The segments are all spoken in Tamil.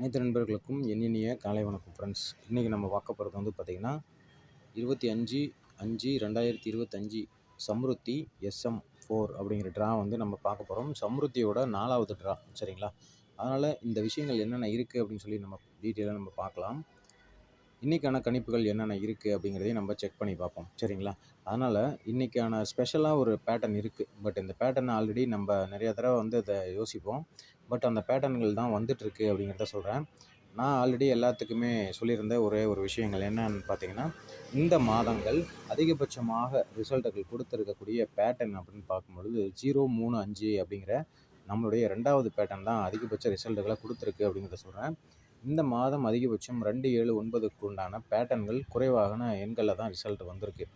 அனைத்து நண்பர்களுக்கும் எண்ணினிய காலை வணக்கம் ஃப்ரெண்ட்ஸ் இன்றைக்கி நம்ம பார்க்க போகிறது வந்து பார்த்திங்கன்னா இருபத்தி அஞ்சு அஞ்சு ரெண்டாயிரத்தி இருபத்தஞ்சி சம்ருத்தி எஸ்எம் ஃபோர் அப்படிங்கிற ட்ரா வந்து நம்ம பார்க்க போகிறோம் சம்ருத்தியோட நாலாவது ட்ரா சரிங்களா? அதனால் இந்த விஷயங்கள் என்னென்ன இருக்குது அப்படின்னு சொல்லி நம்ம டீட்டெயிலாக நம்ம பார்க்கலாம். இன்றைக்கான கணிப்புகள் என்னென்ன இருக்குது அப்படிங்கிறதையும் நம்ம செக் பண்ணி பார்ப்போம் சரிங்களா? அதனால் இன்றைக்கான ஸ்பெஷலாக ஒரு பேட்டர்ன் இருக்குது பட் இந்த பேட்டர்னை ஆல்ரெடி நம்ம நிறைய தடவை வந்து அதை யோசிப்போம். பட் அந்த பேட்டர்ன்கள் தான் வந்துட்டுருக்கு அப்படிங்கிறத சொல்கிறேன் நான் ஆல்ரெடி எல்லாத்துக்குமே சொல்லியிருந்த ஒரே ஒரு விஷயங்கள் என்னன்னு பார்த்தீங்கன்னா இந்த மாதங்கள் அதிகபட்சமாக ரிசல்ட்டுகள் கொடுத்துருக்கக்கூடிய பேட்டர்ன் அப்படின்னு பார்க்கும்பொழுது ஜீரோ மூணு அஞ்சு அப்படிங்கிற நம்மளுடைய ரெண்டாவது பேட்டர்ன் தான் அதிகபட்ச ரிசல்ட்டுகளை கொடுத்துருக்கு அப்படிங்கிறத சொல்கிறேன் இந்த மாதம் அதிகபட்சம் ரெண்டு ஏழு ஒன்பதுக்கு உண்டான பேட்டர்ன்கள் குறைவான எண்களில் தான் ரிசல்ட் வந்திருக்கு.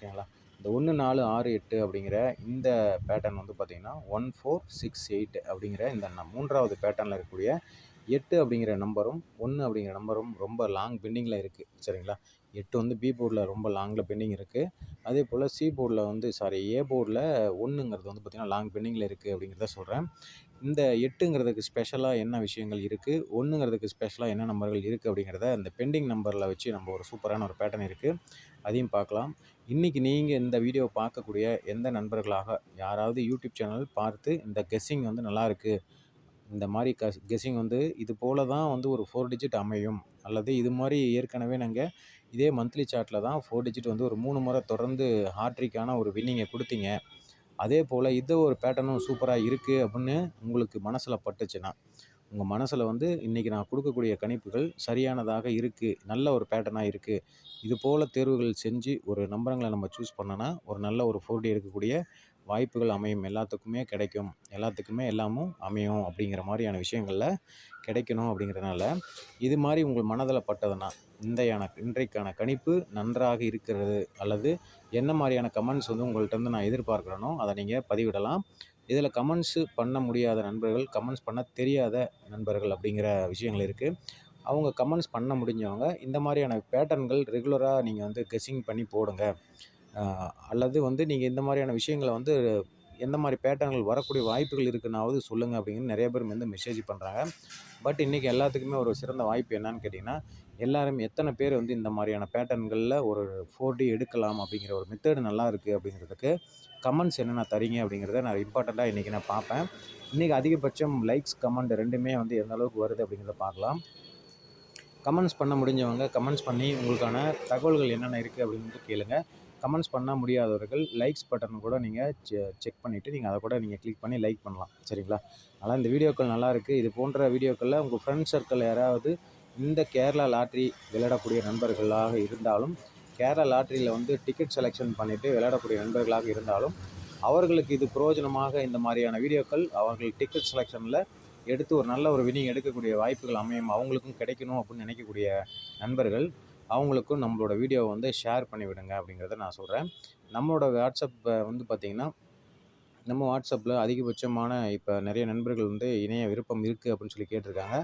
ஓகேங்களா? இந்த ஒன்று நாலு ஆறு எட்டு அப்படிங்கிற இந்த பேட்டர்ன் வந்து பார்த்திங்கன்னா ஒன் ஃபோர் சிக்ஸ் எயிட் அப்படிங்கிற இந்த மூன்றாவது பேட்டர்னில் இருக்கக்கூடிய எட்டு அப்படிங்கிற நம்பரும் ஒன்று அப்படிங்கிற நம்பரும் ரொம்ப லாங் பெண்டிங்கில் இருக்குது சரிங்களா? எட்டு வந்து பி போர்டில் ரொம்ப லாங்கில் பெண்டிங் இருக்குது அதே போல் சி போர்டில் வந்து சாரி ஏ போர்டில் ஒன்றுங்கிறது வந்து பார்த்திங்கன்னா லாங் பெண்டிங்கில் இருக்குது அப்படிங்கிறத சொல்கிறேன் இந்த எட்டுங்கிறதுக்கு ஸ்பெஷலாக என்ன விஷயங்கள் இருக்குது ஒன்றுங்கிறதுக்கு ஸ்பெஷலாக என்ன நம்பர்கள் இருக்குது அப்படிங்கிறத இந்த பெண்டிங் நம்பரில் வச்சு நம்ம ஒரு சூப்பரான ஒரு பேட்டர்ன் இருக்குது அதையும் பார்க்கலாம். இன்றைக்கி நீங்கள் இந்த வீடியோ பார்க்கக்கூடிய எந்த நண்பர்களாக யாராவது யூடியூப் சேனல் பார்த்து இந்த கெஸ்ஸிங் வந்து நல்லாயிருக்கு இந்த மாதிரி கஸ் கெஸ்ஸிங் வந்து இது போல தான் வந்து ஒரு ஃபோர் டிஜிட் அமையும் அல்லது இது மாதிரி ஏற்கனவே நாங்கள் இதே மந்த்லி சார்ட்டில் தான் ஃபோர் டிஜிட் வந்து ஒரு மூணு முறை தொடர்ந்து ஹாட்ரிக்கான ஒரு வின்னிங்கை கொடுத்தீங்க. அதே போல் இது ஒரு பேட்டர்னும் சூப்பராக இருக்குது அப்படின்னு உங்களுக்கு மனசில் பட்டுச்சுன்னா உங்கள் மனசில் வந்து இன்றைக்கி நான் கொடுக்கக்கூடிய கணிப்புகள் சரியானதாக இருக்குது நல்ல ஒரு பேட்டர்னாக இருக்குது இது போல் தேர்வுகள் செஞ்சு ஒரு நம்பரங்களை நம்ம சூஸ் பண்ணோன்னா ஒரு நல்ல ஒரு ஃபோர்டி எடுக்கக்கூடிய வாய்ப்புகள் அமையும். எல்லாத்துக்குமே கிடைக்கும். எல்லாத்துக்குமே எல்லாமும் அமையும் அப்படிங்கிற மாதிரியான விஷயங்களில் கிடைக்கணும் அப்படிங்கிறதுனால இது மாதிரி உங்கள் மனதில் பட்டதுன்னா இந்தையான இன்றைக்கான கணிப்பு நன்றாக இருக்கிறது. அல்லது என்ன மாதிரியான கமெண்ட்ஸ் வந்து உங்கள்கிட்ட இருந்து நான் எதிர்பார்க்குறேனோ அதை நீங்கள் பதிவிடலாம். இதில் கமெண்ட்ஸு பண்ண முடியாத நண்பர்கள் கமெண்ட்ஸ் பண்ண தெரியாத நண்பர்கள் அப்படிங்கிற விஷயங்கள் இருக்குது அவங்க கமெண்ட்ஸ் பண்ண முடிஞ்சவங்க இந்த மாதிரியான பேட்டர்ன்கள் ரெகுலராக நீங்கள் வந்து கெஸ்ஸிங் பண்ணி போடுங்க. அல்லது வந்து நீங்கள் இந்த மாதிரியான விஷயங்களை வந்து எந்த மாதிரி பேட்டர்ன்கள் வரக்கூடிய வாய்ப்புகள் இருக்குன்னாவது சொல்லுங்கள் அப்படிங்கிற நிறைய பேர் வந்து மெசேஜ் பண்ணுறாங்க பட் இன்றைக்கி எல்லாத்துக்குமே ஒரு சிறந்த வாய்ப்பு என்னன்னு கேட்டிங்கன்னா எல்லாரும் எத்தனை பேர் வந்து இந்த மாதிரியான பேட்டர்ன்களில் ஒரு ஃபோர் டி எடுக்கலாம் அப்படிங்கிற ஒரு மெத்தடு நல்லா இருக்குது அப்படிங்கிறதுக்கு கமெண்ட்ஸ் என்னென்ன தரீங்க அப்படிங்கிறத நான் இம்பார்ட்டண்ட்டாக இன்றைக்கி நான் பார்ப்பேன். இன்றைக்கி அதிகபட்சம் லைக்ஸ் கமெண்ட் ரெண்டுமே வந்து எந்த அளவுக்கு வருது அப்படிங்கிறத பார்க்கலாம். கமெண்ட்ஸ் பண்ண முடிஞ்சவங்க கமெண்ட்ஸ் பண்ணி உங்களுக்கான தகவல்கள் என்னென்ன இருக்குது அப்படின்ட்டு கேளுங்கள் கமெண்ட்ஸ் பண்ண முடியாதவர்கள் லைக்ஸ் பட்டன் கூட நீங்கள் செக் பண்ணிவிட்டு நீங்கள் அதை கூட நீங்கள் கிளிக் பண்ணி லைக் பண்ணலாம். சரிங்களா? அதனால் இந்த வீடியோக்கள் நல்லா இருக்குது இது போன்ற வீடியோக்களில் உங்கள் ஃப்ரெண்ட்ஸ் சர்க்கிள் யாராவது இந்த கேரளா லாட்ரி விளையாடக்கூடிய நண்பர்களாக இருந்தாலும் கேரளா லாட்ரியில் வந்து டிக்கெட் செலெக்ஷன் பண்ணிவிட்டு விளையாடக்கூடிய நண்பர்களாக இருந்தாலும் அவர்களுக்கு இது பிரயோஜனமாக இந்த மாதிரியான வீடியோக்கள் அவர்கள் டிக்கெட் செலெக்ஷனில் எடுத்து ஒரு நல்ல ஒரு வினிங் எடுக்கக்கூடிய வாய்ப்புகள் அமையும் அவங்களுக்கும் கிடைக்கணும் அப்படின்னு நினைக்கக்கூடிய நண்பர்கள் அவங்களுக்கும் நம்மளோட வீடியோவை வந்து ஷேர் பண்ணி விடுங்க அப்படிங்கிறத நான் சொல்கிறேன் நம்மளோட வாட்ஸ்அப்பை வந்து பார்த்திங்கன்னா நம்ம வாட்ஸ்அப்பில் அதிகபட்சமான இப்போ நிறைய நண்பர்கள் வந்து இணைய விருப்பம் இருக்குது அப்படின்னு சொல்லி கேட்டிருக்காங்க.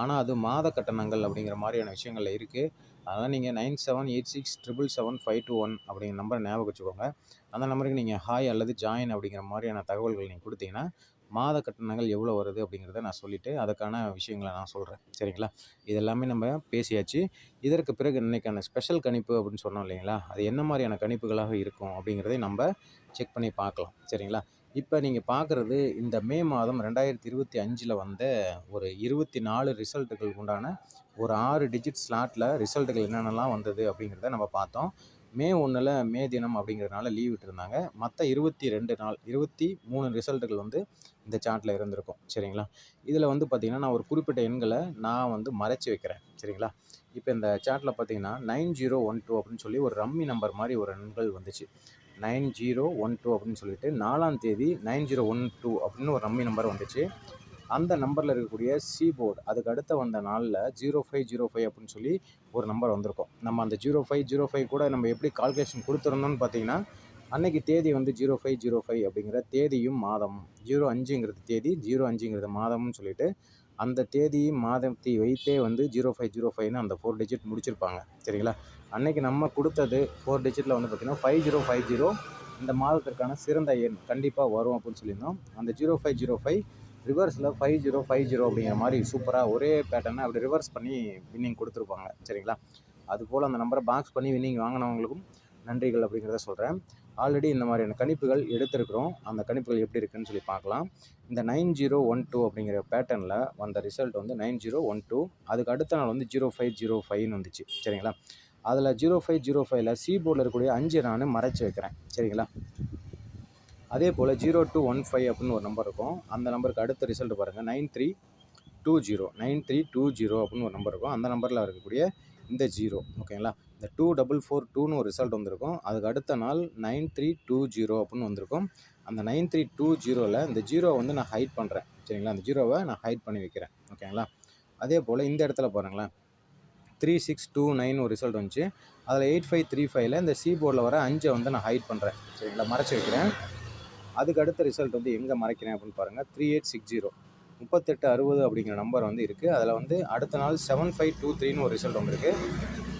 ஆனால் அது மாத கட்டணங்கள் அப்படிங்கிற மாதிரியான விஷயங்களில் இருக்குது அதனால் நீங்கள் nine seven eight six triple seven five two one அப்படிங்கிற நம்பரை ஞாபகம் வச்சுக்கோங்க. அந்த நம்பருக்கு நீங்கள் ஹாய் அல்லது ஜாயின் அப்படிங்கிற மாதிரியான தகவல்கள் நீங்கள் கொடுத்தீங்கன்னா மாத கட்டணங்கள் எவ்வளோ வருது அப்படிங்கிறத நான் சொல்லிவிட்டு அதுக்கான விஷயங்களை நான் சொல்கிறேன் சரிங்களா? இதெல்லாமே நம்ம பேசியாச்சு. இதற்கு பிறகு இன்றைக்கான ஸ்பெஷல் கணிப்பு அப்படின்னு சொன்னோம் இல்லைங்களா? அது என்ன மாதிரியான கணிப்புகளாக இருக்கும் அப்படிங்கிறதை நம்ம செக் பண்ணி பார்க்கலாம். சரிங்களா? இப்போ நீங்கள் பார்க்குறது இந்த மே மாதம் ரெண்டாயிரத்தி இருபத்தி அஞ்சில் வந்த ஒரு இருபத்தி நாலு ரிசல்ட்டுகள் உண்டான ஒரு ஆறு டிஜிட் ஸ்லாட்டில் ரிசல்ட்டுகள் என்னென்னலாம் வந்தது அப்படிங்கிறத நம்ம பார்த்தோம். மே ஒன்றில் மே தினம் அப்படிங்கிறதுனால லீவ் விட்டுருந்தாங்க. மற்ற இருபத்தி ரெண்டு நாள் இருபத்தி மூணு ரிசல்ட்டுகள் வந்து இந்த சார்ட்டில் இருந்திருக்கும். சரிங்களா? இதில் வந்து பார்த்திங்கன்னா நான் ஒரு குறிப்பிட்ட எண்களை நான் வந்து மறைச்சி வைக்கிறேன். சரிங்களா? இப்போ இந்த சார்ட்டில் பார்த்தீங்கன்னா நைன் ஜீரோ ஒன் டூ அப்படின்னு சொல்லி ஒரு ரம்மி நம்பர் மாதிரி ஒரு எண்கள் வந்துச்சு. நைன் ஜீரோ ஒன் டூ அப்படின்னு சொல்லிட்டு நாலாம் தேதி நைன் ஜீரோ ஒன் டூ அப்படின்னு ஒரு ரம்மி நம்பர் வந்துச்சு. அந்த நம்பரில் இருக்கக்கூடிய சி போர்டு அதுக்கு அடுத்த வந்த நாளில் ஜீரோ ஃபைவ் ஜீரோ ஃபைவ் அப்படின்னு சொல்லி ஒரு நம்பர் வந்திருக்கும் நம்ம அந்த ஜீரோ ஃபைவ் ஜீரோ ஃபைவ் கூட நம்ம எப்படி கால்குலேஷன் கொடுத்துருந்தோம்னு பார்த்தீங்கன்னா அன்னைக்கு தேதி வந்து ஜீரோ ஃபைவ் ஜீரோ ஃபைவ் அப்படிங்கிற தேதியும் மாதம் ஜீரோ அஞ்சுங்கிறது தேதி ஜீரோ அஞ்சுங்கிறது மாதம்னு சொல்லிட்டு அந்த தேதியும் மாதத்தை வைத்தே வந்து ஜீரோ ஃபைவ் ஜீரோ ஃபைவ்னு அந்த ஃபோர் டிஜிட் முடிச்சிருப்பாங்க சரிங்களா அன்னைக்கு நம்ம கொடுத்தது ஃபோர் டிஜிட்டில் வந்து பார்த்திங்கன்னா ஃபைவ் ஜீரோ ஃபைவ் ஜீரோ இந்த மாதத்திற்கான சிறந்த எண் கண்டிப்பாக வரும் அப்படின்னு சொல்லியிருந்தோம் அந்த ஜீரோ ஃபைவ் ஜீரோ ஃபைவ் ரிவர்ஸில் ஃபைவ் ஜீரோ ஃபைவ் ஜீரோ அப்படிங்கிற மாதிரி சூப்பராக ஒரே பேட்டர்னை அப்படி ரிவர்ஸ் பண்ணி வின்னிங் கொடுத்துருப்பாங்க. சரிங்களா? அதுபோல் அந்த நம்பரை பாக்ஸ் பண்ணி வின்னிங் வாங்கினவங்களுக்கும் நன்றிகள் அப்படிங்கிறத சொல்கிறேன் ஆல்ரெடி இந்த மாதிரியான கணிப்புகள் எடுத்திருக்கிறோம். அந்த கணிப்புகள் எப்படி இருக்குன்னு சொல்லி பார்க்கலாம். இந்த நைன் ஜீரோ ஒன் டூ அப்படிங்கிற பேட்டர்னில் வந்த ரிசல்ட் வந்து நைன் ஜீரோ ஒன் டூ அதுக்கு அடுத்த நாள் வந்து ஜீரோ ஃபைவ் ஜீரோ ஃபைவ்னு வந்துச்சு. சரிங்களா? அதில் ஜீரோ ஃபைவ் ஜீரோ ஃபைவ்ல சி போர்டில் இருக்கக்கூடிய அஞ்சு நான் மறைச்சி வைக்கிறேன். சரிங்களா? அதே போல் ஜீரோ டூ ஒன் ஃபைவ் அப்படின்னு ஒரு நம்பர் இருக்கும். அந்த நம்பருக்கு அடுத்த ரிசல்ட் பாருங்கள் nine three two zero. Nine three two zero அப்படின்னு ஒரு நம்பர் இருக்கும். அந்த நம்பரில் இருக்கக்கூடிய இந்த ஜீரோ. ஓகேங்களா இந்த டூ டபுள் ஃபோர் டூன்னு ஒரு ரிசல்ட் வந்திருக்கும். அதுக்கு அடுத்த நாள் நைன் த்ரீ டூ ஜீரோ அப்படின்னு வந்திருக்கும். அந்த நைன் த்ரீ டூ ஜீரோவில் இந்த ஜீரோவை வந்து நான் ஹைட் பண்ணுறேன் சரிங்களா? அந்த ஜீரோவை நான் ஹைட் பண்ணி வைக்கிறேன். ஓகேங்களா அதே போல் இந்த இடத்துல பாருங்களேன். த்ரீ சிக்ஸ் டூ நைன் ஒரு ரிசல்ட் வந்துச்சு. அதில் எயிட் ஃபைவ் த்ரீ ஃபைவ்ல இந்த சி போர்டில் வர அஞ்சை வந்து நான் ஹைட் பண்ணுறேன் சரிங்களா? மறைச்சி வைக்கிறேன். அதுக்கு அடுத்த ரிசல்ட் வந்து எங்கே மறைக்கிறேன் அப்படின்னு பாருங்கள் த்ரீ எயிட் சிக்ஸ் ஜீரோ முப்பத்தெட்டு அறுபது அப்படிங்கிற நம்பர் வந்து இருக்குது அதில் வந்து அடுத்த நாள் செவன் ஃபைவ் டூ த்ரீன்னு ஒரு ரிசல்ட் வந்திருக்கு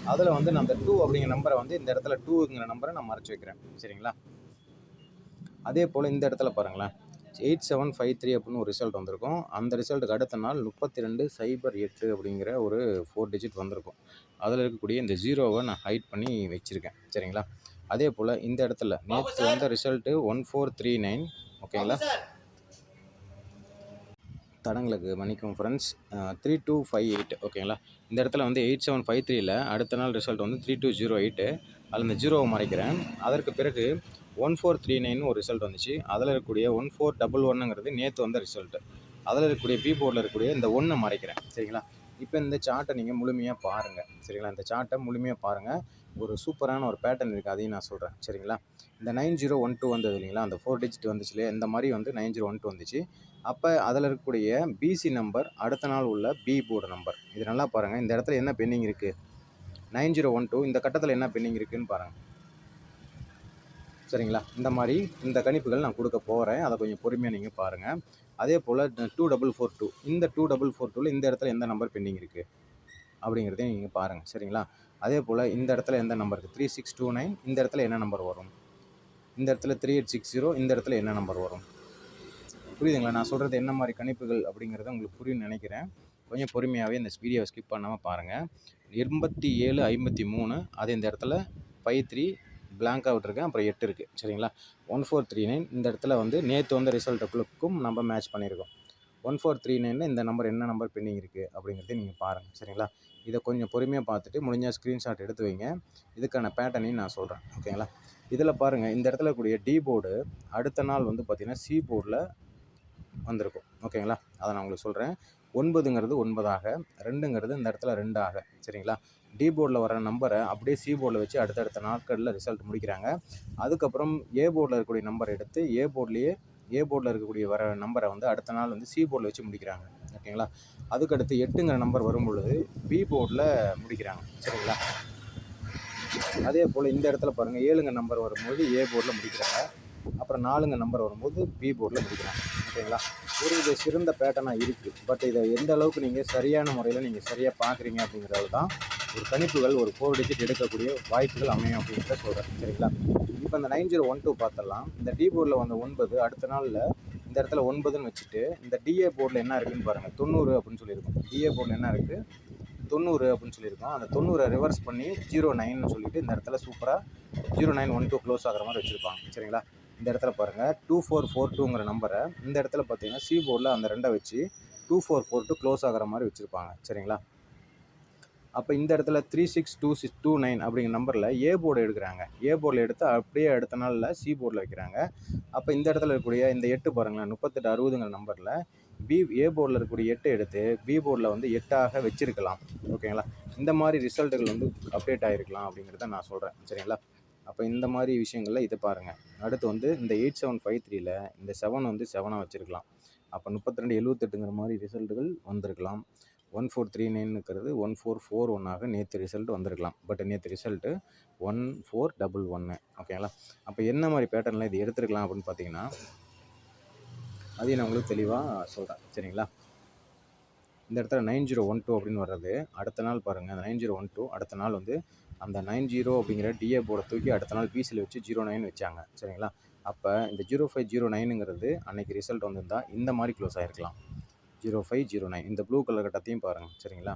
அதில் வந்து நான் அந்த டூ அப்படிங்கிற நம்பரை வந்து இந்த இடத்துல டூங்கிற நம்பரை நான் மறைச்சி வைக்கிறேன். சரிங்களா? அதே போல் இந்த இடத்துல பாருங்களேன். எயிட் செவன் ஃபைவ் த்ரீ அப்படின்னு ஒரு ரிசல்ட் வந்திருக்கும். அந்த ரிசல்ட்டுக்கு அடுத்த நாள் முப்பத்தி ரெண்டு சைபர் எட்டு அப்படிங்கிற ஒரு ஃபோர் டிஜிட் வந்திருக்கும். அதில் இருக்கக்கூடிய இந்த ஜீரோவை நான் ஹைட் பண்ணி வச்சுருக்கேன். சரிங்களா? அதே போல் இந்த இடத்துல நேற்று வந்த result one four three nine ஓகேங்களா தடங்களுக்கு மன்னிக்கும் friends three two five eight ஓகேங்களா இந்த இடத்துல வந்து எயிட் செவன் ஃபைவ் த்ரீல அடுத்த நாள் ரிசல்ட் வந்து த்ரீ டூ ஜீரோ எயிட்டு அதில் இந்த ஜீரோவை மறைக்கிறேன். அதற்கு பிறகு ஒன் ஃபோர் த்ரீ நைன் ஒரு ரிசல்ட் வந்துச்சு. அதில் இருக்கக்கூடிய ஒன் ஃபோர் டபுள் ஒன்னுங்கிறது நேற்று வந்த ரிசல்ட்டு அதில் இருக்கக்கூடிய பி போர்டில் இருக்கக்கூடிய இந்த ஒன்றை மறைக்கிறேன். சரிங்களா? இப்போ இந்த சார்ட்டை நீங்கள் முழுமையாக பாருங்கள் சரிங்களா? இந்த சார்ட்டை முழுமையாக பாருங்கள் ஒரு சூப்பரான ஒரு பேட்டர்ன் இருக்குது அதையும் நான் சொல்கிறேன் சரிங்களா? இந்த நைன் ஜீரோ ஒன் டூ வந்தது இல்லைங்களா? அந்த ஃபோர் டிஜிட் வந்துச்சு இல்லையா? இந்த மாதிரி வந்து நைன் ஜீரோ ஒன் டூ வந்துச்சு. அப்போ அதில் இருக்கக்கூடிய பிசி நம்பர் அடுத்த நாள் உள்ள பி போர்டு நம்பர் இது நல்லா பாருங்கள் இந்த இடத்துல என்ன பெண்டிங் இருக்குது நைன் ஜீரோ ஒன் டூ இந்த கட்டத்தில் என்ன பெண்டிங் இருக்குதுன்னு பாருங்கள் சரிங்களா? இந்த மாதிரி இந்த கணிப்புகள் நான் கொடுக்க போகிறேன் அதை கொஞ்சம் பொறுமையாக நீங்கள் பாருங்கள் அதே போல் டூ டபுள் ஃபோர் டூ இந்த டூ டபுள் ஃபோர் டூவில் இந்த இடத்துல எந்த நம்பர் பெண்டிங் இருக்குது அப்படிங்கிறதையும் நீங்கள் பாருங்கள் சரிங்களா? அதே போல் இந்த இடத்துல எந்த நம்பர் இருக்குது த்ரீ சிக்ஸ் டூ நைன் இந்த இடத்துல என்ன நம்பர் வரும்? இந்த இடத்துல த்ரீ எயிட் சிக்ஸ் ஜீரோ இந்த இடத்துல என்ன நம்பர் வரும்? புரியுதுங்களா? நான் சொல்கிறது என்ன மாதிரி கணிப்புகள் அப்படிங்கிறத உங்களுக்கு புரியும்னு நினைக்கிறேன். கொஞ்சம் பொறுமையாகவே இந்த வீடியோவை ஸ்கிப் பண்ணாமல் பாருங்கள் எண்பத்தி ஏழு ஐம்பத்தி மூணு அது இந்த இடத்துல ஃபைவ் த்ரீ பிளாங்காக விட்டுருக்கேன். அப்புறம் எட்டு இருக்குது சரிங்களா? ஒன் ஃபோர் த்ரீ நைன் இந்த இடத்துல வந்து நேற்று வந்த ரிசல்ட்டுக்கும் நம்ம மேட்ச் பண்ணியிருக்கோம். ஒன் ஃபோர் த்ரீ நைனில் இந்த நம்பர் என்ன நம்பர் பெண்டிங் இருக்குது அப்படிங்கிறத நீங்கள் பாருங்கள் சரிங்களா? இதை கொஞ்சம் பொறுமையாக பார்த்துட்டு முடிஞ்சால் ஸ்க்ரீன்ஷாட் எடுத்து வைங்க. இதுக்கான பேட்டர்னையும் நான் சொல்கிறேன் ஓகேங்களா? இதில் பாருங்கள் இந்த இடத்துல கூடிய டி போர்டு அடுத்த நாள் வந்து பார்த்திங்கன்னா சி போர்டில் வந்திருக்கும். ஓகேங்களா? அதை நான் உங்களுக்கு சொல்கிறேன் ஒன்பதுங்கிறது ஒன்பதாக ரெண்டுங்கிறது இந்த இடத்துல ரெண்டாக சரிங்களா? டி போர்டில் வர நம்பரை அப்படியே சி போர்டில் வச்சு அடுத்தடுத்த நாட்களில் ரிசல்ட் முடிக்கிறாங்க. அதுக்கப்புறம் ஏ போர்டில் இருக்கக்கூடிய நம்பர் எடுத்து ஏ போர்ட்லேயே ஏ போர்டில் இருக்கக்கூடிய வர நம்பரை வந்து அடுத்த நாள் வந்து சி போர்டில் வச்சு முடிக்கிறாங்க. ஓகேங்களா? அதுக்கடுத்து எட்டுங்கிற நம்பர் வரும் பொழுது பி போர்டில் முடிக்கிறாங்க சரிங்களா? அதே போல் இந்த இடத்துல பாருங்கள் ஏழுங்க நம்பர் வரும்போது ஏ போர்டில் முடிக்கிறாங்க. அப்புறம் நாலுங்க நம்பர் வரும்போது பி போர்டில் முடிக்கிறாங்க ஓகேங்களா? ஒரு இது சிறந்த பேட்டர்னாக இருக்குது பட் இதை எந்த அளவுக்கு நீங்கள் சரியான முறையில் நீங்கள் சரியாக பார்க்குறீங்க அப்படிங்கிறது தான் ஒரு கணிப்புகள் ஒரு ஃபோர் டிஜிட் எடுக்கக்கூடிய வாய்ப்புகள் அமையும் அப்படின்றத சொல்கிறேன் சரிங்களா? இப்போ இந்த நைன் ஜீரோ ஒன் டூ பார்த்தலாம் இந்த டி போர்டில் வந்த ஒன்பது அடுத்த நாளில் இந்த இடத்துல ஒன்பதுன்னு வச்சுட்டு இந்த டிஏ போர்டில் என்ன இருக்குதுன்னு பாருங்கள் தொண்ணூறு அப்படின்னு சொல்லியிருக்கோம். டிஏ போர்டில் என்ன இருக்குது தொண்ணூறு அப்படின்னு சொல்லியிருக்கோம். அந்த தொண்ணூறை ரிவர்ஸ் பண்ணி ஜீரோ நைன்னு சொல்லிட்டு இந்த இடத்துல சூப்பராக zero nine one two close ஆகிற மாதிரி வச்சுருப்பாங்க. சரிங்களா? இந்த இடத்துல பாருங்கள் டூ ஃபோர் ஃபோர் டூங்கிற நம்பரை இந்த இடத்துல பார்த்தீங்கன்னா சி போர்டில் அந்த ரெண்டை வச்சு two four four two close ஆகிற மாதிரி வச்சுருப்பாங்க. சரிங்களா? அப்போ இந்த இடத்துல three six two six two nine அப்படிங்கிற நம்பரில் ஏ போர்டு எடுக்கிறாங்க. ஏ போர்டில் எடுத்து அப்படியே அடுத்த நாளில் சி போர்டில் வைக்கிறாங்க. அப்போ இந்த இடத்துல இருக்கக்கூடிய இந்த எட்டு பாருங்களேன் முப்பத்தெட்டு அறுபதுங்கிற நம்பரில் பி ஏ போர்டில் இருக்கக்கூடிய எட்டு எடுத்து பி போர்டில் வந்து எட்டாக வச்சுருக்கலாம். ஓகேங்களா? இந்த மாதிரி ரிசல்ட்டுகள் வந்து அப்டேட் ஆகிருக்கலாம் அப்படிங்கிறத நான் சொல்கிறேன் சரிங்களா? அப்போ இந்த மாதிரி விஷயங்களில் இதை பாருங்கள் அடுத்து வந்து இந்த எயிட் செவன் ஃபைவ் த்ரீயில் இந்த செவன் வந்து செவனாக வச்சுருக்கலாம். அப்போ முப்பத்தி ரெண்டு எழுபத்தெட்டுங்கிற மாதிரி ரிசல்ட்டுகள் வந்திருக்கலாம். ஒன் ஃபோர் த்ரீ நைனுங்கிறது ஒன் ஃபோர் ஃபோர் ஒன்னாக நேற்று ரிசல்ட் வந்திருக்கலாம். பட் நேற்று ரிசல்ட்டு ஒன் ஃபோர் டபுள் ஒன்று ஓகேங்களா அப்போ என்ன மாதிரி பேட்டர்னில் இது எடுத்துருக்கலாம் அப்படின்னு பார்த்தீங்கன்னா அதையும் நான் உங்களுக்கு தெளிவாக சொல்கிறேன் சரிங்களா? இந்த இடத்துல நைன் ஜீரோ ஒன் டூ அப்படின்னு வர்றது அடுத்த நாள் பாருங்கள் அந்த நைன் ஜீரோ ஒன் டூ அடுத்த நாள் வந்து அந்த நைன் ஜீரோ அப்படிங்கிற டிஏ போர்டை தூக்கி அடுத்த நாள் பிசியில் வச்சு ஜீரோ நைன் வச்சாங்க. சரிங்களா? அப்போ இந்த ஜீரோ ஃபைவ் ஜீரோ நைனுங்கிறது அன்றைக்கி ரிசல்ட் வந்திருந்தா இந்த மாதிரி க்ளோஸ் ஆகிருக்கலாம் ஜீரோ ஃபைவ் ஜீரோ நைன் இந்த ப்ளூ கலர் கட்டத்தையும் பாருங்கள் சரிங்களா?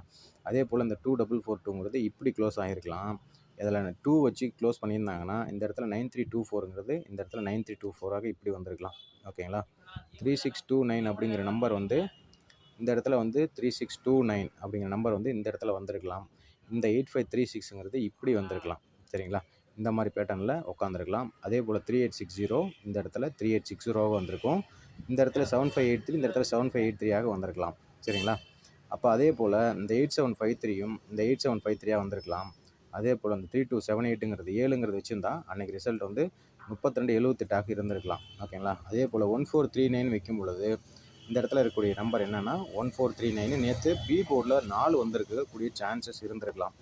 அதே போல் இந்த டூ டபுள் ஃபோர் டூங்கிறது இப்படி க்ளோஸ் ஆகிருக்கலாம் இதில் டூ வச்சு க்ளோஸ் பண்ணியிருந்தாங்கன்னா இந்த இடத்துல நைன் த்ரீ டூ ஃபோருங்கிறது இந்த இடத்துல நைன் த்ரீ டூ ஃபோராக இப்படி வந்திருக்கலாம். ஓகேங்களா? த்ரீ சிக்ஸ் டூ நைன் அப்படிங்கிற நம்பர் வந்து இந்த இடத்துல வந்து த்ரீ சிக்ஸ் டூ நைன் அப்படிங்கிற நம்பர் வந்து இந்த இடத்துல வந்திருக்கலாம். இந்த எயிட் ஃபைவ் த்ரீ சிக்ஸுங்கிறது இப்படி வந்திருக்கலாம். சரிங்களா? இந்த மாதிரி பேட்டர்னில் உட்காந்துருக்கலாம் அதே போல் த்ரீ எயிட் சிக்ஸ் ஜீரோ இந்த இடத்துல த்ரீ எயிட் சிக்ஸ் ஜீரோவாக வந்திருக்கும். இந்த இடத்துல செவன் ஃபைவ் எயிட் த்ரீ இந்த இடத்துல செவன் ஃபைவ் எயிட் த்ரீயாக வந்திருக்கலாம். சரிங்களா? அப்போ அதே போல் இந்த எயிட் செவன் ஃபைவ் த்ரீயும் இந்த எயிட் செவன் ஃபைவ் த்ரீயாக வந்திருக்கலாம். அதே போல் அந்த த்ரீ டூ செவன் எயிட்டுங்கிறது ஏழுங்கிறது வச்சுருந்தா அன்றைக்கி ரிசல்ட் வந்து முப்பத்திரெண்டு எழுபத்தெட்டாக இருந்திருக்கலாம். ஓகேங்களா? அதே போல் ஒன் ஃபோர் த்ரீ நைன் வைக்கும் பொழுது இந்த இடத்துல இருக்கக்கூடிய நம்பர் என்னென்னா ஒன் ஃபோர் த்ரீ நைனு நேற்று பி போர்டில் நாலு வந்திருக்கக்கூடிய சான்சஸ் இருந்திருக்கலாம்.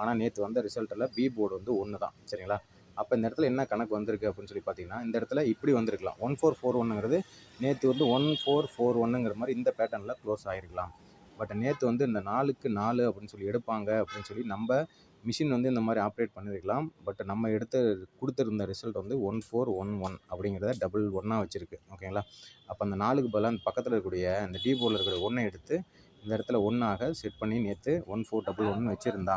ஆனால் நேற்று வந்த ரிசல்ட்டில் பி போர்டு வந்து ஒன்று தான் சரிங்களா? அப்போ இந்த இடத்துல என்ன கணக்கு வந்திருக்கு அப்படின்னு சொல்லி பார்த்தீங்கன்னா இந்த இடத்துல இப்படி வந்திருக்கலாம். ஒன் ஃபோர் ஃபோர் ஒன்னுங்கிறது நேற்று வந்து ஒன் ஃபோர் ஃபோர் ஒன்னுங்கிற மாதிரி இந்த பேட்டர்னில் க்ளோஸ் ஆகிருக்கலாம் பட் நேற்று வந்து இந்த நாலுக்கு நாலு அப்படின்னு சொல்லி எடுப்பாங்க அப்படின்னு சொல்லி நம்ம மிஷின் வந்து இந்த மாதிரி ஆப்ரேட் பண்ணியிருக்கலாம் பட் நம்ம எடுத்து கொடுத்துருந்த ரிசல்ட் வந்து ஒன் ஃபோர் ஒன் ஒன் அப்படிங்கிறத டபுள் ஒன்னாக வச்சுருக்கு. ஓகேங்களா? அப்போ அந்த நாலுக்கு பதிலாக அந்த பக்கத்தில் இருக்கக்கூடிய அந்த டீ போர்டில் இருக்கக்கூடிய ஒன்றை எடுத்து இந்த இடத்துல ஒன்றாக செட் பண்ணி நேற்று ஒன் ஃபோர் டபுள் ஒன் வச்சுருந்தா.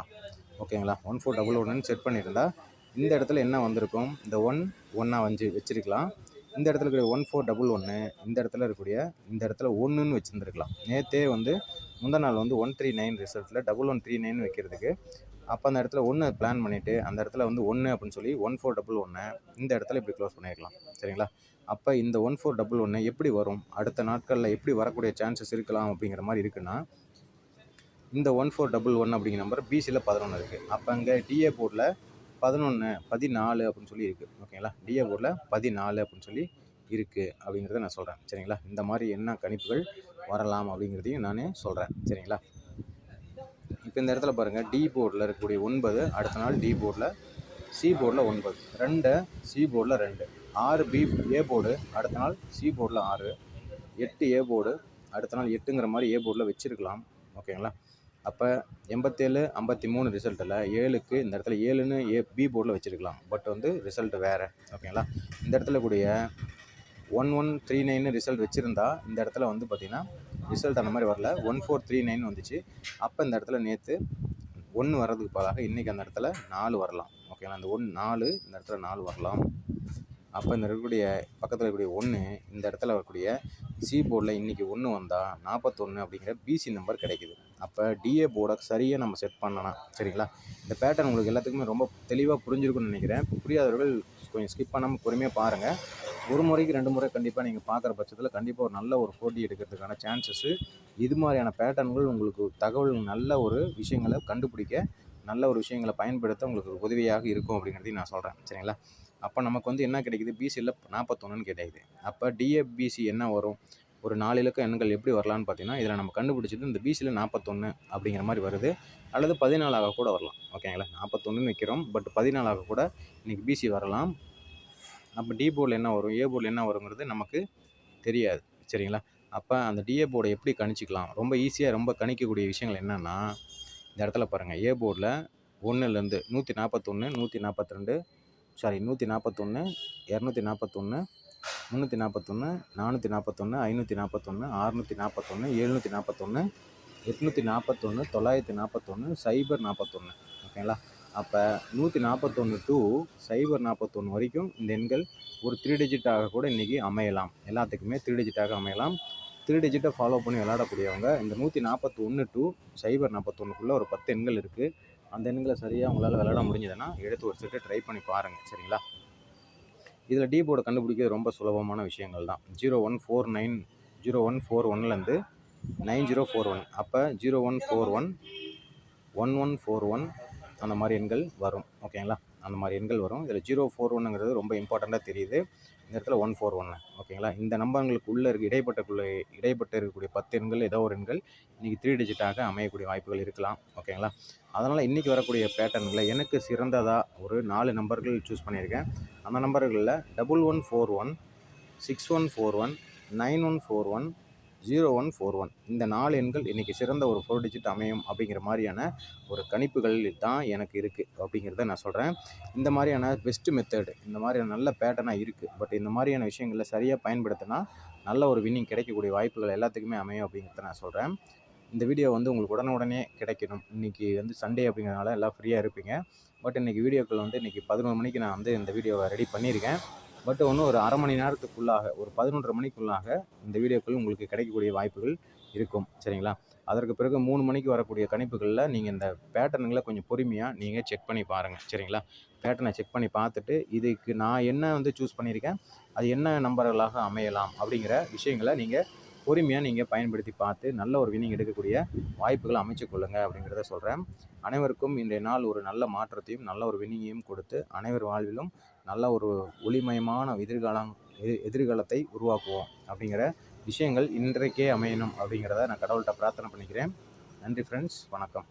ஓகேங்களா? ஒன் ஃபோர் டபுள் ஒன்னு செட் பண்ணியிருந்தா இந்த இடத்துல என்ன வந்திருக்கும்? இந்த ஒன் ஒன்றா வந்து வச்சுருக்கலாம். இந்த இடத்துல இருக்கிற ஒன் ஃபோர் டபுள் ஒன்று இந்த இடத்துல இருக்கக்கூடிய இந்த இடத்துல ஒன்றுன்னு வச்சுருந்துருக்கலாம். நேற்றே வந்து முந்தா நாள் வந்து ஒன் த்ரீ நைன் ரிசல்ட்டில் டபுள் ஒன் த்ரீ நைன் வைக்கிறதுக்கு அப்போ அந்த இடத்துல ஒன்று பிளான் பண்ணிவிட்டு அந்த இடத்துல வந்து ஒன்று அப்படின்னு சொல்லி ஒன் ஃபோர் டபுள் ஒன்று இந்த இடத்துல இப்படி க்ளோஸ் பண்ணியிருக்கலாம் சரிங்களா? அப்போ இந்த ஒன் ஃபோர் டபுள் ஒன்று எப்படி வரும்? அடுத்த நாட்களில் எப்படி வரக்கூடிய சான்சஸ் இருக்கலாம் அப்படிங்கிற மாதிரி இருக்குன்னா இந்த ஒன் ஃபோர் டபுள் ஒன் அப்படிங்கிற நம்பர் பிசியில் பதினொன்று இருக்குது அப்போ அங்கே டிஏ போர்டில் பதினொன்று பதினாலு அப்படின்னு சொல்லி இருக்குது ஓகேங்களா? டிஏ போர்டில் பதினாலு அப்படின்னு சொல்லி இருக்குது அப்படிங்கிறத நான் சொல்கிறேன் சரிங்களா? இந்த மாதிரி என்ன கணிப்புகள் வரலாம் அப்படிங்கிறதையும் நான் சொல்கிறேன் சரிங்களா? இப்போ இந்த இடத்துல பாருங்கள் டி போர்டில் இருக்கக்கூடிய ஒன்பது அடுத்த நாள் டி போர்டில் சி போர்டில் ஒன்பது. ரெண்டு சி போர்டில் ரெண்டு. ஆறு பி ஏ போர்டு அடுத்த நாள் சி போர்டில் ஆறு. எட்டு ஏ போர்டு அடுத்த நாள் எட்டுங்கிற மாதிரி ஏ போர்டில் வச்சுருக்கலாம். ஓகேங்களா? அப்போ எண்பத்தேழு ஐம்பத்தி மூணு ரிசல்ட்டில் ஏழுக்கு இந்த இடத்துல ஏழுன்னு ஏ பி போர்டில் வச்சுருக்கலாம். பட் வந்து ரிசல்ட் வேறு. ஓகேங்களா? இந்த இடத்துல கூடிய ஒன் ஒன் த்ரீ நைன்னு ரிசல்ட் வச்சுருந்தா இந்த இடத்துல வந்து பார்த்திங்கன்னா ரிசல்ட் அந்த மாதிரி வரல. ஒன் ஃபோர் த்ரீ நைன் வந்துச்சு. அப்போ இந்த இடத்துல நேற்று ஒன்று வர்றதுக்கு பதிலாக இன்றைக்கி அந்த இடத்துல நாலு வரலாம். ஓகேங்களா அந்த ஒன் நாலு இந்த இடத்துல நாலு வரலாம். அப்போ இந்த இருக்கக்கூடிய பக்கத்தில் இருக்கக்கூடிய ஒன்று இந்த இடத்துல வரக்கூடிய சி போர்டில் இன்றைக்கி ஒன்று வந்தால் நாற்பத்தொன்று அப்படிங்கிற பிசி நம்பர் கிடைக்குது. அப்போ டிஏ போர்டை சரியாக நம்ம செட் பண்ணலாம். சரிங்களா? இந்த பேட்டர்ன் உங்களுக்கு எல்லாத்துக்குமே ரொம்ப தெளிவாக புரிஞ்சிருக்குன்னு நினைக்கிறேன். புரியாதவர்கள் கொஞ்சம் ஸ்கிப் பண்ணாமல் பொறுமையாக பாருங்கள் ஒரு முறைக்கு ரெண்டு முறை கண்டிப்பாக நீங்கள் பார்க்குற பட்சத்தில் கண்டிப்பாக ஒரு நல்ல ஒரு போட்டி எடுக்கிறதுக்கான சான்சஸ்ஸு இது மாதிரியான பேட்டர்ன்கள் உங்களுக்கு தகவல் நல்ல ஒரு விஷயங்களை கண்டுபிடிக்க நல்ல ஒரு விஷயங்களை பயன்படுத்த உங்களுக்கு உதவியாக இருக்கும் அப்படிங்கிறதையும் நான் சொல்கிறேன் சரிங்களா? அப்போ நமக்கு வந்து என்ன கிடைக்குது? பிசியில் நாற்பத்தொன்னுன்னு கிடைக்குது அப்போ டிஎஃபிசி என்ன வரும்? ஒரு நாலு இலக்க எண்கள் எப்படி வரலான்னு பார்த்தீங்கன்னா இதில் நம்ம கண்டுபிடிச்சிட்டு இந்த பிசியில் நாற்பத்தொன்று அப்படிங்கிற மாதிரி வருது. அல்லது பதினாலாக கூட வரலாம். ஓகேங்களா? நாற்பத்தொன்றுன்னு வைக்கிறோம். பட் பதினாலாக கூட இன்றைக்கி பிசி வரலாம். அப்போ டி போர்டில் என்ன வரும்? ஏ போர்டில் என்ன வருங்கிறது நமக்கு தெரியாது. சரிங்களா? அப்போ அந்த டிஏ போர்டை எப்படி கணிச்சிக்கலாம்? ரொம்ப ஈஸியாக ரொம்ப கணிக்கக்கூடிய விஷயங்கள் என்னென்னா இந்த இடத்துல பாருங்கள் ஏ போர்டில் ஒன்றுலேருந்து நூற்றி நாற்பத்தொன்று நூற்றி நாற்பத்தி ரெண்டு சாரி நூற்றி நாற்பத்தொன்று இரநூத்தி நாற்பத்தொன்று முந்நூற்றி நாற்பத்தொன்று நானூற்றி நாற்பத்தொன்று ஐநூற்றி நாற்பத்தொன்று ஆறுநூற்றி நாற்பத்தொன்று எழுநூற்றி நாற்பத்தொன்று எட்நூற்றி நாற்பத்தொன்று தொள்ளாயிரத்தி நாற்பத்தொன்று சைபர் நாற்பத்தொன்று ஓகேங்களா? அப்போ நூற்றி நாற்பத்தொன்று டு சைபர் நாற்பத்தொன்று வரைக்கும் இந்த எண்கள் ஒரு த்ரீ டிஜிட்டாக கூட இன்றைக்கி அமையலாம். எல்லாத்துக்குமே த்ரீ டிஜிட்டாக அமையலாம். த்ரீ டிஜிட்டை ஃபாலோ பண்ணி விளையாடக்கூடியவங்க இந்த நூற்றி நாற்பத்தி ஒன்று டு சைபர் நாற்பத்தொன்றுக்குள்ளே ஒரு பத்து எண்கள் இருக்குது அந்த எண்களை சரியாக உங்களால் விளையாட முடிஞ்சதுன்னா எடுத்து ஒரு செட்டு ட்ரை பண்ணி பாருங்கள் சரிங்களா? இதில் டி போர்டை கண்டுபிடிக்கிறது ரொம்ப சுலபமான விஷயங்கள் தான். Zero one four nine zero one four ஒன்லேருந்து நைன் ஜீரோ ஃபோர் ஒன் அப்போ zero one four one one one four one அந்த மாதிரி எண்கள் வரும். ஓகேங்களா அந்த மாதிரி எண்கள் வரும். இதில் ஜீரோ ஃபோர் ஒன்னுங்கிறது ரொம்ப இம்பார்ட்டண்ட்டாக தெரியுது. இந்த இடத்துல ஒன் ஃபோர் ஒன்று ஓகேங்களா இந்த நம்பர்களுக்கு உள்ளே இருக்க இடைப்பட்டக்குள்ளே இடைப்பட்டு இருக்கக்கூடிய பத்து எண்கள் ஏதோ ஒரு எண்கள் இன்றைக்கி த்ரீ டிஜிட்டாக அமையக்கூடிய வாய்ப்புகள் இருக்கலாம். ஓகேங்களா அதனால் இன்றைக்கி வரக்கூடிய பேட்டர்ன்களை எனக்கு சிறந்ததாக ஒரு நாலு நம்பர்கள் சூஸ் பண்ணியிருக்கேன். அந்த நம்பர்களில் double one four one six one four one nine one four one zero one four one இந்த நாலு எண்கள் இன்றைக்கி சிறந்த ஒரு ஃபோர் டிஜிட் அமையும் அப்படிங்கிற மாதிரியான ஒரு கணிப்புகள் தான் எனக்கு இருக்குது அப்படிங்கிறத நான் சொல்கிறேன் இந்த மாதிரியான பெஸ்ட் மெத்தடு இந்த மாதிரியான நல்ல பேட்டர்னாக இருக்குது பட் இந்த மாதிரியான விஷயங்களை சரியாக பயன்படுத்தினா நல்ல ஒரு வின்னிங் கிடைக்கக்கூடிய வாய்ப்புகள் எல்லாத்துக்குமே அமையும் அப்படிங்கிறத நான் சொல்கிறேன் இந்த வீடியோ வந்து உங்களுக்கு உடனுடனே கிடைக்கணும். இன்றைக்கி வந்து சண்டே அப்படிங்கிறனால எல்லாம் ஃப்ரீயாக இருப்பீங்க. பட் இன்றைக்கி வீடியோக்கள் வந்து இன்றைக்கி பதினொரு மணிக்கு நான் வந்து இந்த வீடியோவை ரெடி பண்ணியிருக்கேன். பட் ஒன்றும் ஒரு அரை மணி நேரத்துக்குள்ளாக ஒரு பதினொன்றரை மணிக்குள்ளாக இந்த வீடியோக்கள் உங்களுக்கு கிடைக்கக்கூடிய வாய்ப்புகள் இருக்கும். சரிங்களா? அதற்கு பிறகு மூணு மணிக்கு வரக்கூடிய கணிப்புகளில் நீங்கள் இந்த பேட்டர்னுங்களை கொஞ்சம் பொறுமையாக நீங்கள் செக் பண்ணி பாருங்கள் சரிங்களா? பேட்டர்னை செக் பண்ணி பார்த்துட்டு இதுக்கு நான் என்ன வந்து சூஸ் பண்ணியிருக்கேன்? அது என்ன நம்பர்களாக அமையலாம்? அப்படிங்கிற விஷயங்களை நீங்கள் பொறுமையாக நீங்கள் பயன்படுத்தி பார்த்து நல்ல ஒரு வினிங் எடுக்கக்கூடிய வாய்ப்புகளை அமைச்சு கொள்ளுங்க அப்படிங்கிறத சொல்கிறேன் அனைவருக்கும் இன்றைய நாள் ஒரு நல்ல மாற்றத்தையும் நல்ல ஒரு வினிங்கையும் கொடுத்து அனைவர் வாழ்விலும் நல்ல ஒரு ஒளிமயமான எதிர்காலம் எதிர்காலத்தை உருவாக்குவோம் அப்படிங்கிற விஷயங்கள் இன்றைக்கே அமையணும் அப்படிங்கிறத நான் கடவுள்கிட்ட பிரார்த்தனை பண்ணிக்கிறேன். நன்றி ஃப்ரெண்ட்ஸ் வணக்கம்.